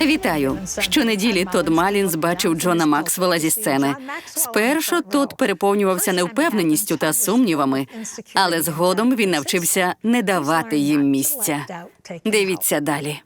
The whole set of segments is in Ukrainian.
Вітаю. Щонеділі Тод Малінс бачив Джона Максвелла зі сцени. Спершу Тод переповнювався невпевненістю та сумнівами, але згодом він навчився не давати їм місця. Дивіться далі.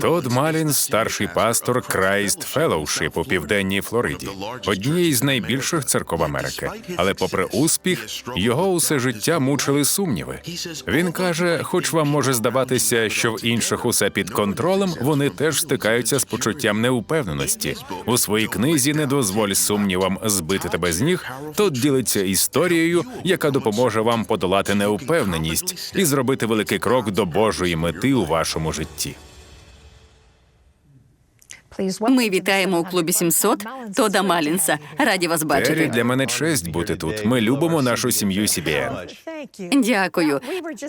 Тод Малінс, старший пастор Крайст Феллоушип у південній Флориді, однієї з найбільших церков Америки. Але, попри успіх, його усе життя мучили сумніви. Він каже: хоч вам може здаватися, що в інших усе під контролем, вони теж стикаються з почуттям неупевненості. У своїй книзі не дозволь сумнівам збити тебе з ніг. Тод ділиться історією, яка допоможе вам подолати неупевненість і зробити великий крок до Божої мети у вашому житті. Ми вітаємо у клубі 700 Тода Малінса. Раді вас Террі, бачити. для мене честь бути тут. Ми любимо нашу сім'ю CBN. Дякую.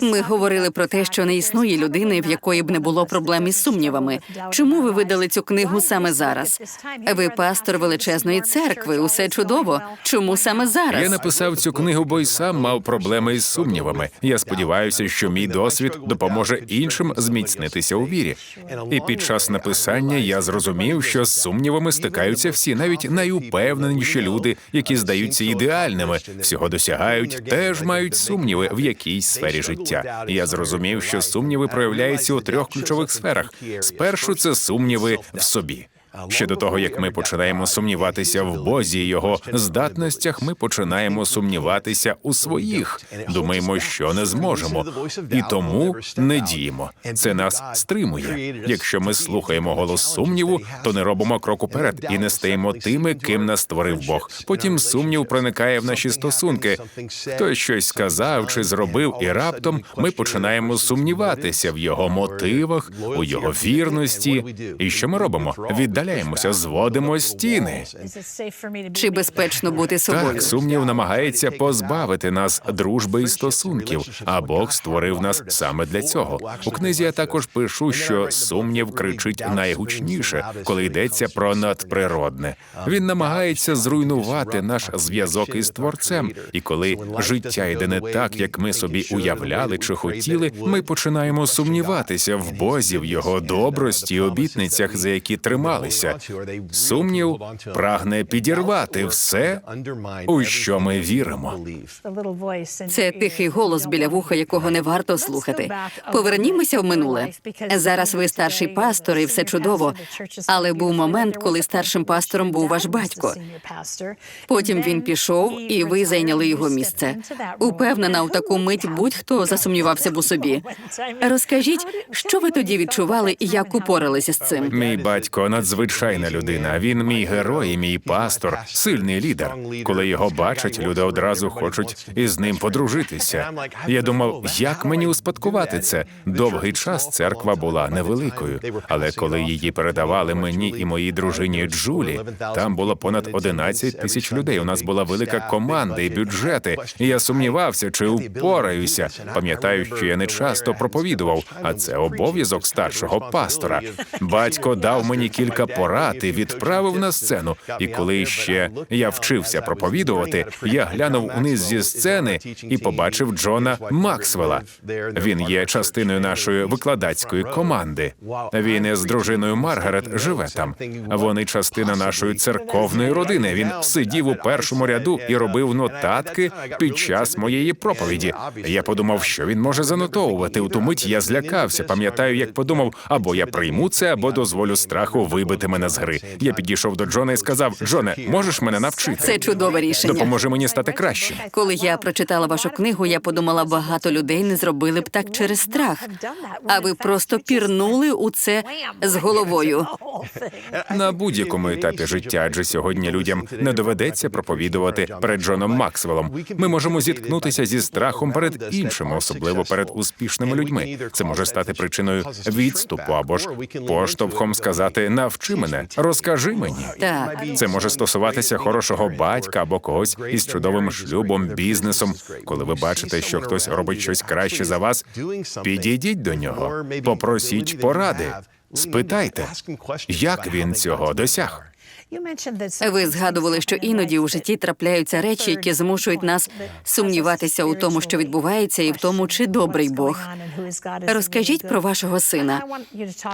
Ми говорили про те, що не існує людини, в якої б не було проблем із сумнівами. Чому ви видали цю книгу саме зараз? Ви пастор величезної церкви. Усе чудово. Чому саме зараз? Я написав цю книгу, бо й сам мав проблеми із сумнівами. Я сподіваюся, що мій досвід допоможе іншим зміцнитися у вірі. І під час написання я зрозумів, що з сумнівами стикаються всі, навіть найупевненіші люди, які здаються ідеальними, всього досягають, теж мають сумніви в якійсь сфері життя. Я зрозумів, що сумніви проявляються у трьох ключових сферах. Спершу це сумніви в собі. Ще до того, як ми починаємо сумніватися в Бозі і його здатностях, ми починаємо сумніватися у своїх. Думаємо, що не зможемо, і тому не діємо. Це нас стримує. Якщо ми слухаємо голос сумніву, то не робимо кроку перед і не стаємо тими, ким нас створив Бог. Потім сумнів проникає в наші стосунки. Хтось щось сказав чи зробив, і раптом ми починаємо сумніватися в його мотивах, у його вірності. І що ми робимо? Віддаляємося, зводимо стіни. Чи безпечно бути собою? Так, сумнів намагається позбавити нас дружби і стосунків, а Бог створив нас саме для цього. У книзі я також пишу, що сумнів кричить найгучніше, коли йдеться про надприродне. Він намагається зруйнувати наш зв'язок із творцем. І коли життя йде не так, як ми собі уявляли чи хотіли, ми починаємо сумніватися в Бозі, в його добрості і обітницях, за які трималися. Сумнів прагне підірвати все, у що ми віримо. Це тихий голос біля вуха, якого не варто слухати. Повернімося в минуле. Зараз ви старший пастор, і все чудово. Але був момент, коли старшим пастором був ваш батько. Потім він пішов, і ви зайняли його місце. Упевнена, у таку мить будь-хто засумнівався б у собі. Розкажіть, що ви тоді відчували і як упоралися з цим? Мій батько надзвичайна людина. Він мій герой, і мій пастор, сильний лідер. Коли його бачать, люди одразу хочуть із ним подружитися. Я думав, як мені успадкувати це? Довгий час церква була невеликою, але коли її передавали мені і моїй дружині Джулі, там було понад 11 тисяч людей. У нас була велика команда і бюджети. І я сумнівався, чи впораюся. Пам'ятаю, що я не часто проповідував, а це обов'язок старшого пастора. Батько дав мені кілька порад і відправив на сцену. І коли ще я вчився проповідувати, я глянув униз зі сцени і побачив Джона Максвелла. Він є частиною нашої викладацької команди. Він із дружиною Маргарет живе там. Вони частина нашої церковної родини. Він сидів у першому ряду і робив нотатки під час моєї проповіді. Я подумав, що він може занотовувати. У ту мить я злякався. Пам'ятаю, як подумав, або я прийму це, або дозволю страху вибити мене з гри. Я підійшов до Джона і сказав: Джоне, можеш мене навчити? Це чудове рішення. Допоможи мені стати кращим. Коли я прочитала вашу книгу, я подумала, багато людей не зробили б так через страх. А ви просто пірнули у це з головою. На будь-якому етапі життя, адже сьогодні людям не доведеться проповідувати перед Джоном Максвеллом. Ми можемо зіткнутися зі страхом перед іншими, особливо перед успішними людьми. Це може стати причиною відступу або ж поштовхом сказати навчи мене, розкажи мені. Так. Це може стосуватися хорошого батька або когось із чудовим шлюбом, бізнесом. Коли ви бачите, що хтось робить щось краще за вас, підійдіть до нього, попросіть поради, спитайте, як він цього досяг. Ви згадували, що іноді у житті трапляються речі, які змушують нас сумніватися у тому, що відбувається, і в тому, чи добрий Бог. Розкажіть про вашого сина.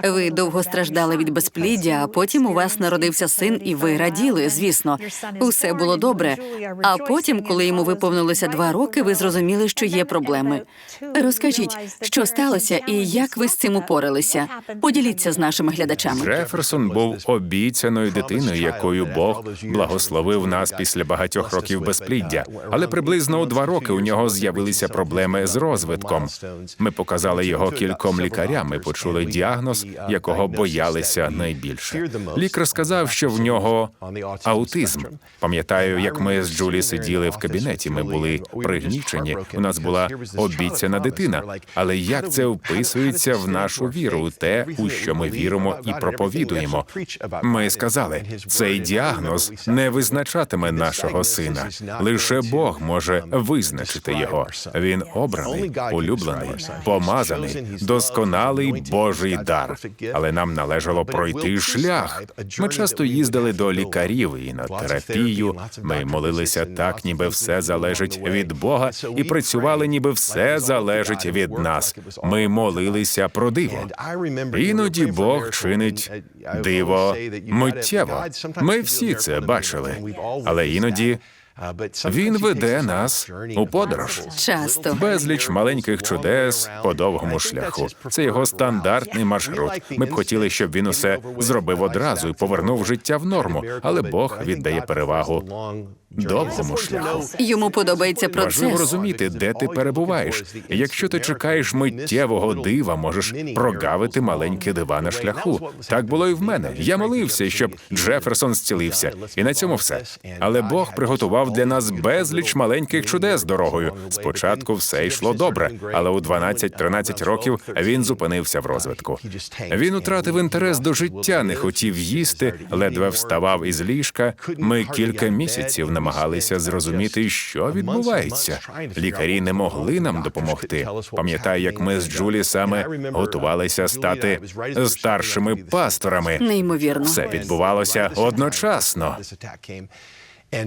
Ви довго страждали від безпліддя, а потім у вас народився син, і ви раділи. Звісно, усе було добре. А потім, коли йому виповнилося два роки, ви зрозуміли, що є проблеми. Розкажіть, що сталося і як ви з цим упоралися. Поділіться з нашими глядачами. Джеферсон був обіцяною дитиною, якою Бог благословив нас після багатьох років безпліддя. Але приблизно у два роки у нього з'явилися проблеми з розвитком. Ми показали його кільком лікарям і почули діагноз, якого боялися найбільше. Лікар сказав, що в нього аутизм. Пам'ятаю, як ми з Джулі сиділи в кабінеті. Ми були пригнічені. У нас була обіцяна дитина. Але як це вписується в нашу віру, у те, у що ми віримо і проповідуємо? Ми сказали, цей діагноз не визначатиме нашого сина. Лише Бог може визначити його. Він обраний, улюблений, помазаний, досконалий Божий дар. Але нам належало пройти шлях. Ми часто їздили до лікарів і на терапію. Ми молилися так, ніби все залежить від Бога, і працювали, ніби все залежить від нас. Ми молилися про диво. Іноді Бог чинить диво миттєво. Ми всі це бачили, але іноді він веде нас у подорож. Часто. Безліч маленьких чудес по довгому шляху. Це його стандартний маршрут. Ми б хотіли, щоб він усе зробив одразу і повернув життя в норму, але Бог віддає перевагу довгому шляху. Йому подобається Важливо процес. розуміти, де ти перебуваєш. Якщо ти чекаєш миттєвого дива, можеш прогавити маленькі дива на шляху. Так було і в мене. Я молився, щоб Джеферсон зцілився, і на цьому все. Але Бог приготував для нас безліч маленьких чудес дорогою. Спочатку все йшло добре, але у 12-13 років він зупинився в розвитку. Він утратив інтерес до життя, не хотів їсти, ледве вставав із ліжка. Ми кілька місяців намагалися зрозуміти, що відбувається. Лікарі не могли нам допомогти. Пам'ятаю, як ми з Джулі саме готувалися стати старшими пасторами. Неймовірно. Все відбувалося одночасно.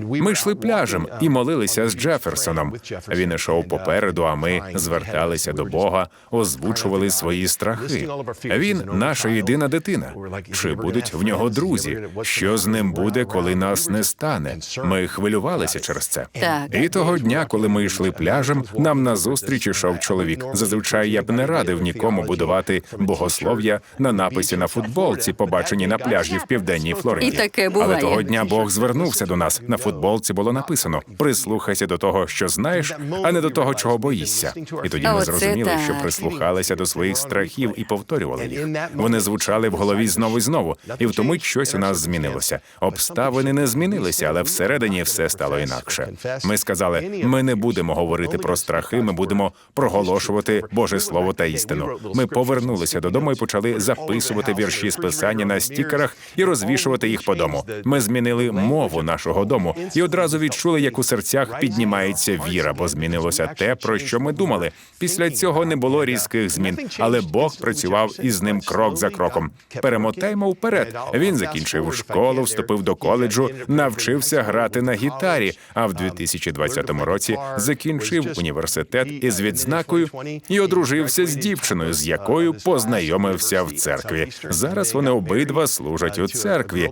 Ми йшли пляжем і молилися з Джеферсоном. Він ішов попереду, а ми зверталися до Бога, озвучували свої страхи. Він наша єдина дитина. Чи будуть в нього друзі? Що з ним буде, коли нас не стане? Ми хвилювалися через це. Так. І того дня, коли ми йшли пляжем, нам назустріч ішов чоловік. Зазвичай я б не радив нікому будувати богослов'я на написі на футболці, побаченій на пляжі в південній Флориді. І таке Але того дня Бог звернувся до нас. На футболці було написано: прислухайся до того, що знаєш, а не до того, чого боїшся. І тоді ми зрозуміли, що прислухалися до своїх страхів і повторювали їх. Вони звучали в голові знову і знову, і в тому щось у нас змінилося. Обставини не змінилися, але всередині все стало інакше. Ми сказали: ми не будемо говорити про страхи, ми будемо проголошувати Боже Слово та істину. Ми повернулися додому і почали записувати вірші з писання на стікерах і розвішувати їх по дому. Ми змінили мову нашого дому і одразу відчули, як у серцях піднімається віра, бо змінилося те, про що ми думали. Після цього не було різких змін, але Бог працював із ним крок за кроком. Перемотаймо вперед. Він закінчив школу, вступив до коледжу, навчився грати на гітарі. А в 2020 році закінчив університет із відзнакою і одружився з дівчиною, з якою познайомився в церкві. Зараз вони обидва служать у церкві.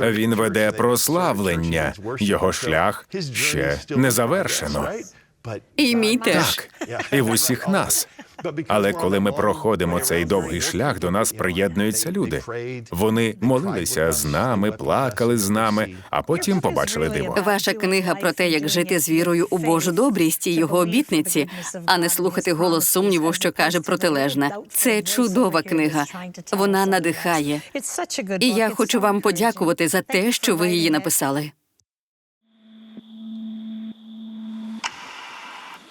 Він веде прославлення. Його шлях ще не завершено. І мій теж. Так, і в усіх нас. Але коли ми проходимо цей довгий шлях, до нас приєднуються люди. Вони молилися з нами, плакали з нами, а потім побачили диво. Ваша книга про те, як жити з вірою у Божу добрість і його обітниці, а не слухати голос сумніву, що каже протилежне. Це чудова книга. Вона надихає. І я хочу вам подякувати за те, що ви її написали.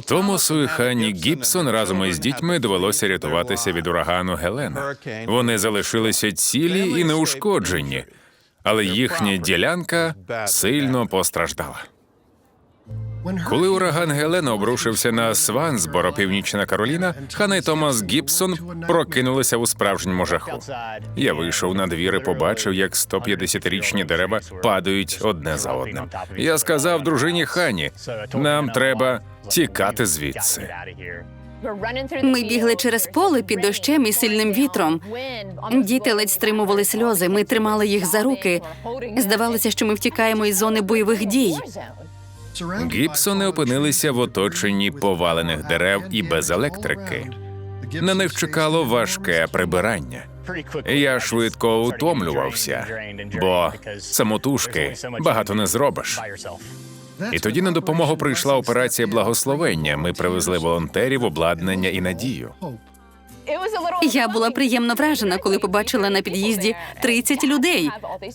Томасу і Ханні Гібсон разом із дітьми довелося рятуватися від урагану Гелена. Вони залишилися цілі і неушкоджені, але їхня ділянка сильно постраждала. Коли ураган Гелена обрушився на Свансборо, Північна Кароліна, Ханна і Томас Гібсон прокинулися у справжньому жаху. Я вийшов на двір і побачив, як 150-річні дерева падають одне за одним. Я сказав дружині Хані, нам треба тікати звідси. Ми бігли через поле під дощем і сильним вітром. Діти ледь стримували сльози. Ми тримали їх за руки. Здавалося, що ми втікаємо із зони бойових дій. Гібсони опинилися в оточенні повалених дерев і без електрики. На них чекало важке прибирання. Я швидко утомлювався, бо самотужки багато не зробиш. І тоді на допомогу прийшла операція благословення. Ми привезли волонтерів, обладнання і надію. Я була приємно вражена, коли побачила на під'їзді 30 людей.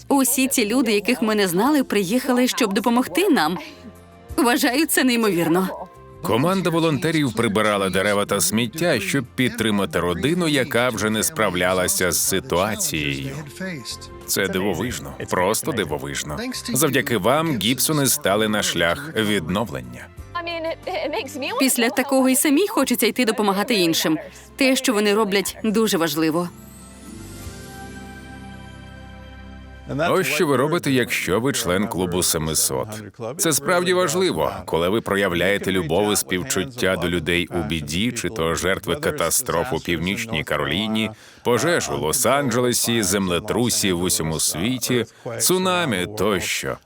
Усі ці люди, яких ми не знали, приїхали, щоб допомогти нам. Вважаю це неймовірно. Команда волонтерів прибирала дерева та сміття, щоб підтримати родину, яка вже не справлялася з ситуацією. Це дивовижно, просто дивовижно. Завдяки вам Гібсони стали на шлях відновлення. Після такого і самій хочеться йти допомагати іншим. Те, що вони роблять, дуже важливо. Ось що ви робите, якщо ви член клубу 700. Це справді важливо, коли ви проявляєте любов і співчуття до людей у біді, чи то жертви катастроф у північній Кароліні, пожеж у Лос-Анджелесі, землетрусів в усьому світі, цунамі тощо.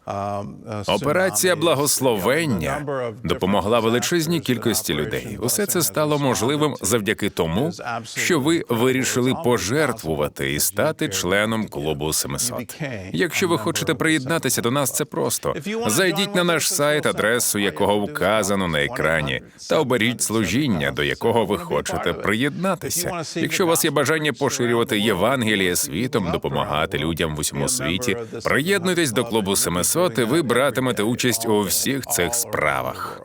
Операція благословення допомогла величезній кількості людей. Усе це стало можливим завдяки тому, що ви вирішили пожертвувати і стати членом клубу 700. Якщо ви хочете приєднатися до нас, це просто зайдіть на наш сайт, адресу якого вказано на екрані, та оберіть служіння, до якого ви хочете приєднатися. Якщо у вас є бажання поширювати Євангеліє світом, допомагати людям в усьому світі, приєднуйтесь до клубу 700, і ви братимете участь у всіх цих справах.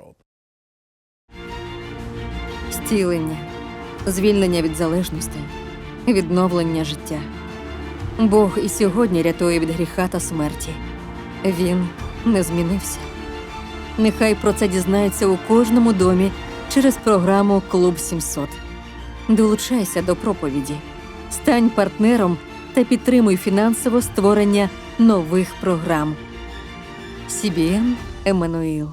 Зцілення, звільнення від залежностей, відновлення життя. Бог і сьогодні рятує від гріха та смерті. Він не змінився. Нехай про це дізнається у кожному домі через програму Клуб 700. Долучайся до проповіді, стань партнером та підтримуй фінансово створення нових програм. CBN Еммануїл.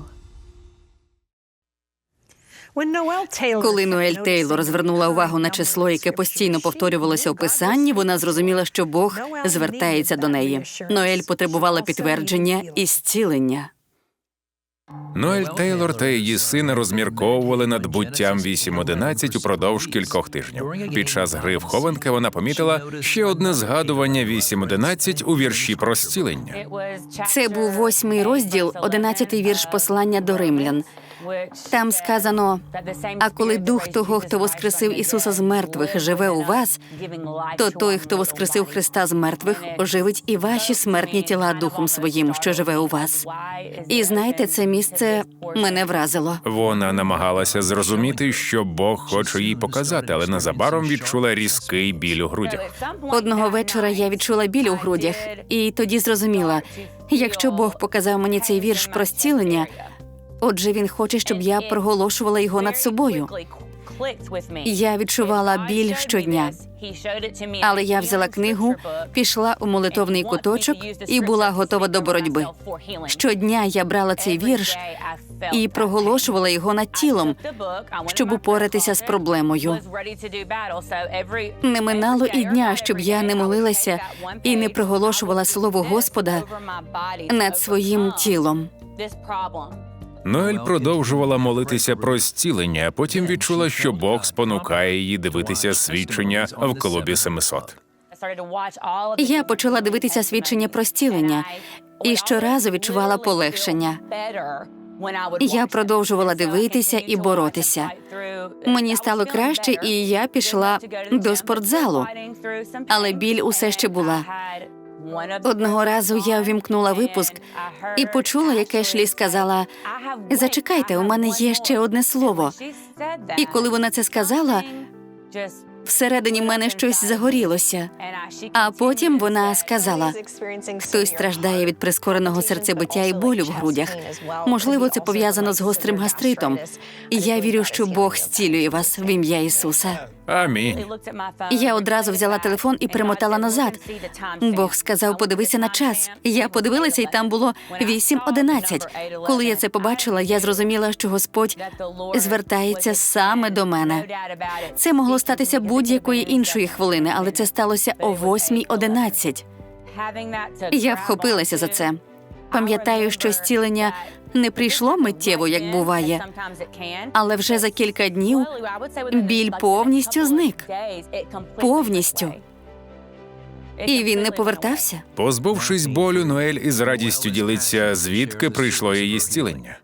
Коли Ноель Тейлор звернула увагу на число, яке постійно повторювалося у писанні, вона зрозуміла, що Бог звертається до неї. Ноель потребувала підтвердження і зцілення. Ноель Тейлор та її син розмірковували над буттям 8.11 упродовж кількох тижнів. Під час гри в хованки вона помітила ще одне згадування 8.11 у вірші про зцілення. Це був восьмий розділ, одинадцятий вірш послання до римлян. Там сказано: а коли дух того, хто воскресив Ісуса з мертвих, живе у вас, то той, хто воскресив Христа з мертвих, оживить і ваші смертні тіла духом своїм, що живе у вас. І знаєте, це місце мене вразило. Вона намагалася зрозуміти, що Бог хоче їй показати, але незабаром відчула різкий біль у грудях. Одного вечора я відчула біль у грудях, і тоді зрозуміла, якщо Бог показав мені цей вірш про зцілення, Отже, він хоче, щоб я проголошувала його над собою. Я відчувала біль щодня. Але я взяла книгу, пішла у молитовний куточок і була готова до боротьби. Щодня я брала цей вірш і проголошувала його над тілом, щоб упоратися з проблемою. Не минало і дня, щоб я не молилася і не проголошувала слово Господа над своїм тілом. Ноель продовжувала молитися про зцілення, а потім відчула, що Бог спонукає її дивитися свідчення в клубі 700. Я почала дивитися свідчення про зцілення і щоразу відчувала полегшення. Я продовжувала дивитися і боротися. Мені стало краще, і я пішла до спортзалу. Але біль усе ще була. Одного разу я увімкнула випуск і почула, як Ешлі сказала: Зачекайте, у мене є ще одне слово. І коли вона це сказала, всередині мене щось загорілося. А потім вона сказала: хтось страждає від прискореного серцебиття і болю в грудях. Можливо, це пов'язано з гострим гастритом. І я вірю, що Бог зцілює вас в ім'я Ісуса. Амінь. Я одразу взяла телефон і примотала назад. Бог сказав: подивися на час. Я подивилася, і там було 8.11. Коли я це побачила, я зрозуміла, що Господь звертається саме до мене. Це могло статися будь-якої іншої хвилини, але це сталося о 8.11. Я вхопилася за це. Пам'ятаю, що зцілення не прийшло миттєво, як буває, але вже за кілька днів біль повністю зник. Повністю. І він не повертався. Позбувшись болю, Ноель із радістю ділиться, звідки прийшло її зцілення.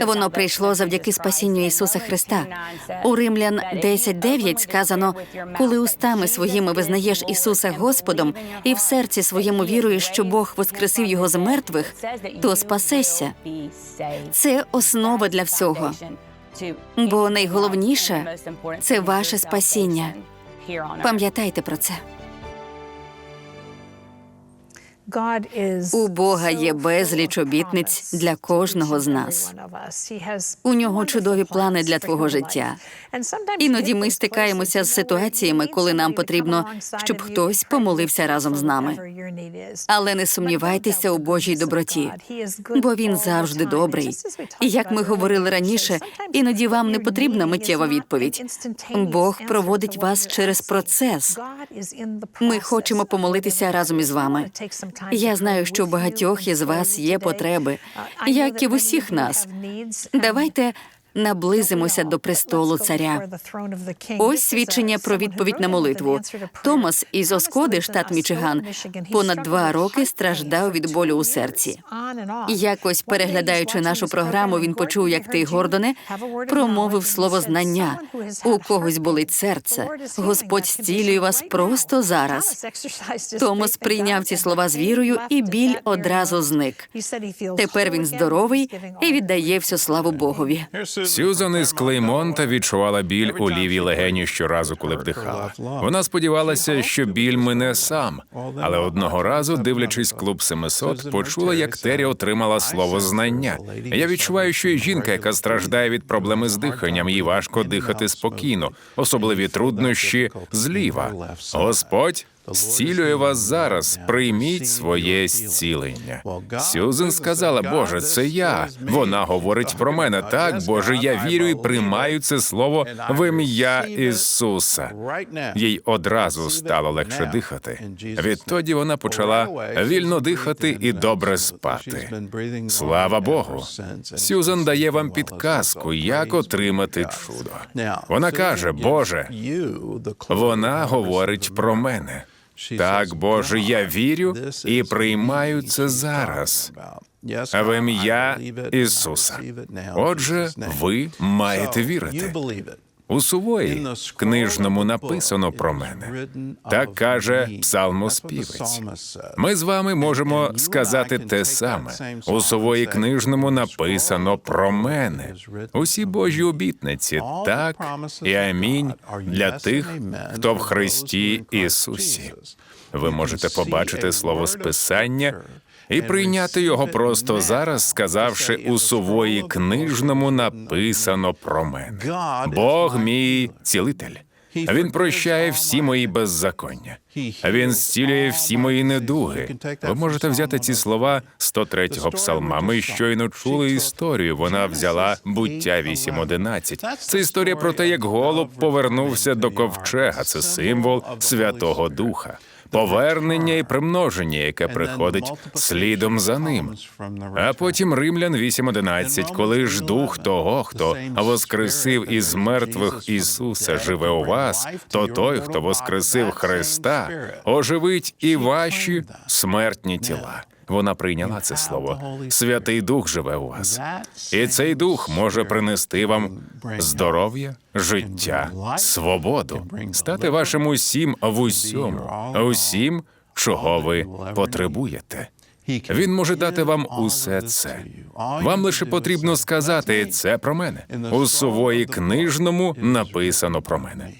Воно прийшло завдяки спасінню Ісуса Христа. У Римлян 10.9 сказано: коли устами своїми визнаєш Ісуса Господом і в серці своєму віруєш, що Бог воскресив його з мертвих, то спасешся. Це основа для всього. Бо найголовніше це ваше спасіння. Пам'ятайте про це. У Бога є безліч обітниць для кожного з нас. У нього чудові плани для твого життя. Іноді ми стикаємося з ситуаціями, коли нам потрібно, щоб хтось помолився разом з нами. Але не сумнівайтеся у Божій доброті, бо він завжди добрий. І як ми говорили раніше, іноді вам не потрібна миттєва відповідь. Бог проводить вас через процес. Ми хочемо помолитися разом із вами. Я знаю, що у багатьох із вас є потреби, як і в усіх нас. Давайте наблизимося до престолу царя. Ось свідчення про відповідь на молитву. Томас із Оскоди, штат Мічиган, понад два роки страждав від болю у серці. Якось переглядаючи нашу програму, він почув, як ти, Гордоне, промовив слово знання. У когось болить серце. Господь зцілює вас просто зараз. Томас прийняв ці слова з вірою, і біль одразу зник. Тепер він здоровий і віддає всю славу Богові. Сюзан із Клеймонта відчувала біль у лівій легені щоразу, коли вдихала. Вона сподівалася, що біль мине сам, але одного разу, дивлячись клуб 700, почула, як Тері отримала слово знання. Я відчуваю, що і жінка, яка страждає від проблеми з диханням, їй важко дихати спокійно, особливі труднощі зліва. Господь зцілює вас зараз. Прийміть своє зцілення. Сюзен сказала: Боже, це я. Вона говорить про мене. Так, Боже, я вірю і приймаю це слово в ім'я Ісуса. Їй одразу стало легше дихати. Відтоді вона почала вільно дихати і добре спати. Слава Богу. Сюзан дає вам підказку, як отримати чудо. Вона каже: Боже, вона говорить про мене. Так, Боже, я вірю і приймаю це зараз. В ім'я Ісуса. Отже, ви маєте вірити. У сувої книжному написано про мене. Так каже псалмоспівець. Ми з вами можемо сказати те саме. У сувої книжному написано про мене. Усі Божі обітниці, так і амінь для тих, хто в Христі Ісусі. Ви можете побачити слово списання і прийняти його просто зараз, сказавши у сувої книжному написано про мене. Бог мій цілитель. Він прощає всі мої беззаконня. Він зцілює всі мої недуги. Ви можете взяти ці слова 103-го псалма. Ми щойно чули історію. Вона взяла буття 8.11. Це історія про те, як голуб повернувся до ковчега. Це символ Святого Духа. Повернення і примноження, яке приходить слідом за ним. А потім Римлян 8.11, коли ж дух того, хто воскресив із мертвих Ісуса, живе у вас, то той, хто воскресив Христа, оживить і ваші смертні тіла. Вона прийняла це слово. Святий Дух живе у вас. І цей дух може принести вам здоров'я, життя, свободу, стати вашим усім в усьому, усім, чого ви потребуєте. Він може дати вам усе це. Вам лише потрібно сказати це про мене. У сувої книжному написано про мене.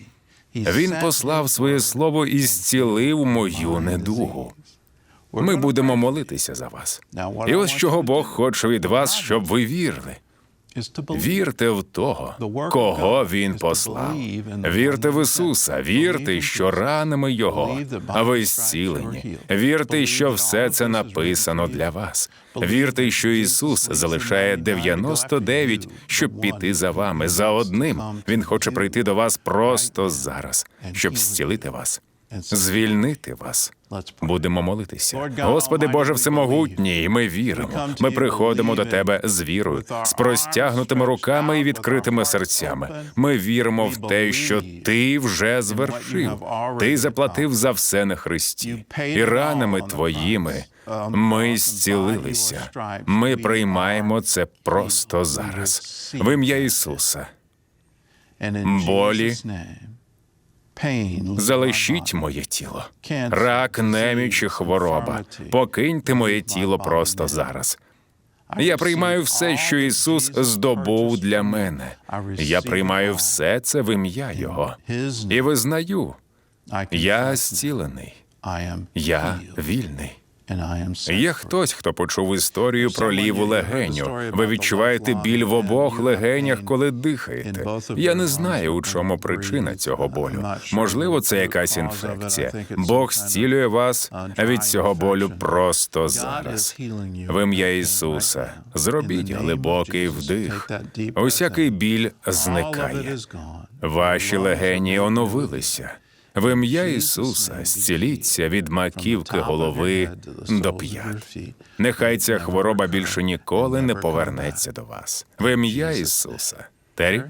Він послав своє слово і зцілив мою недугу. Ми будемо молитися за вас. І ось чого Бог хоче від вас, щоб ви вірили. Вірте в того, кого він послав. Вірте в Ісуса, вірте, що ранами Його, а ви зцілені. Вірте, що все це написано для вас. Вірте, що Ісус залишає 99, щоб піти за вами. За одним Він хоче прийти до вас просто зараз, щоб зцілити вас, звільнити вас. Будемо молитися. Господи Боже Всемогутній, ми віримо. Ми приходимо до Тебе з вірою, з простягнутими руками і відкритими серцями. Ми віримо в те, що Ти вже звершив. Ти заплатив за все на Христі, і ранами Твоїми ми зцілилися. Ми приймаємо це просто зараз. В ім'я Ісуса. болі, Залишіть моє тіло. Рак, неміч і хвороба. Покиньте моє тіло просто зараз. Я приймаю все, що Ісус здобув для мене. Я приймаю все це в ім'я Його. І визнаю, я зцілений, я вільний. Є хтось, хто почув історію про ліву легеню. Ви відчуваєте біль в обох легенях, коли дихаєте. Я не знаю, у чому причина цього болю. Можливо, це якась інфекція. Бог зцілює вас від цього болю просто зараз. В ім'я Ісуса зробіть глибокий вдих. Усякий біль зникає. Ваші легені оновилися. В ім'я Ісуса зціліться від маківки голови до п'ят. Нехай ця хвороба більше ніколи не повернеться до вас. В ім'я Ісуса. Тері?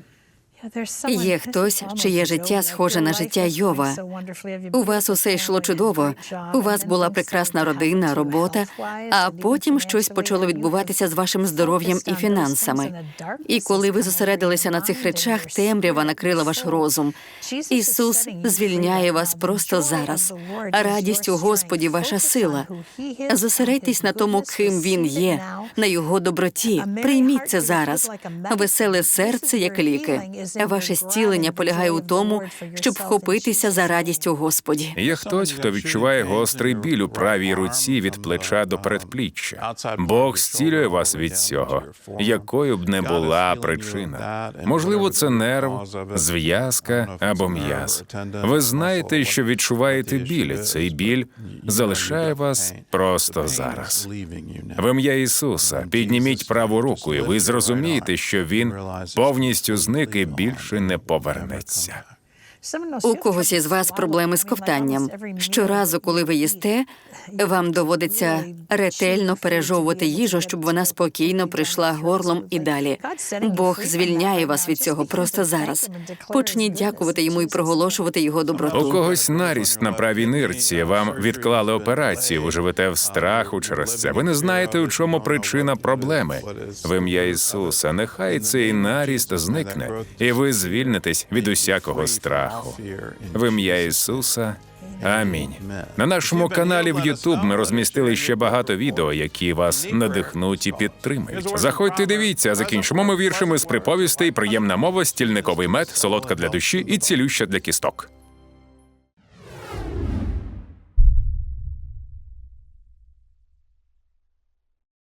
Є хтось, чиє життя схоже на життя Йова. У вас усе йшло чудово. У вас була прекрасна родина, робота, а потім щось почало відбуватися з вашим здоров'ям і фінансами. І коли ви зосередилися на цих речах, темрява накрила ваш розум. Ісус звільняє вас просто зараз. Радість у Господі ваша сила. Зосередьтесь на тому, ким він є, на його доброті. Прийміть це зараз. Веселе серце, як ліки. Ваше зцілення полягає у тому, щоб вхопитися за радість у Господі. Є хтось, хто відчуває гострий біль у правій руці від плеча до передпліччя. Бог зцілює вас від цього, якою б не була причина. Можливо, це нерв, зв'язка або м'яз. Ви знаєте, що відчуваєте біль. Цей біль залишає вас просто зараз. В ім'я Ісуса підніміть праву руку, і ви зрозумієте, що він повністю зник і більше не повернеться. У когось із вас проблеми з ковтанням. Щоразу, коли ви їсте, вам доводиться ретельно пережовувати їжу, щоб вона спокійно прийшла горлом і далі. Бог звільняє вас від цього просто зараз. Почніть дякувати йому і проголошувати його У когось наріст на правій нирці. Вам відклали операцію. Ви живете в страху через це. Ви не знаєте, у чому причина проблеми. В ім'я Ісуса, нехай цей наріст зникне, і ви звільнитесь від усякого страху. В ім'я Ісуса. Амінь. На нашому каналі в YouTube ми розмістили ще багато відео, які вас надихнуть і підтримають. Заходьте, дивіться. Закінчимо ми віршами з приповістей, приємна мова, стільниковий мед, солодка для душі і цілюща для кісток.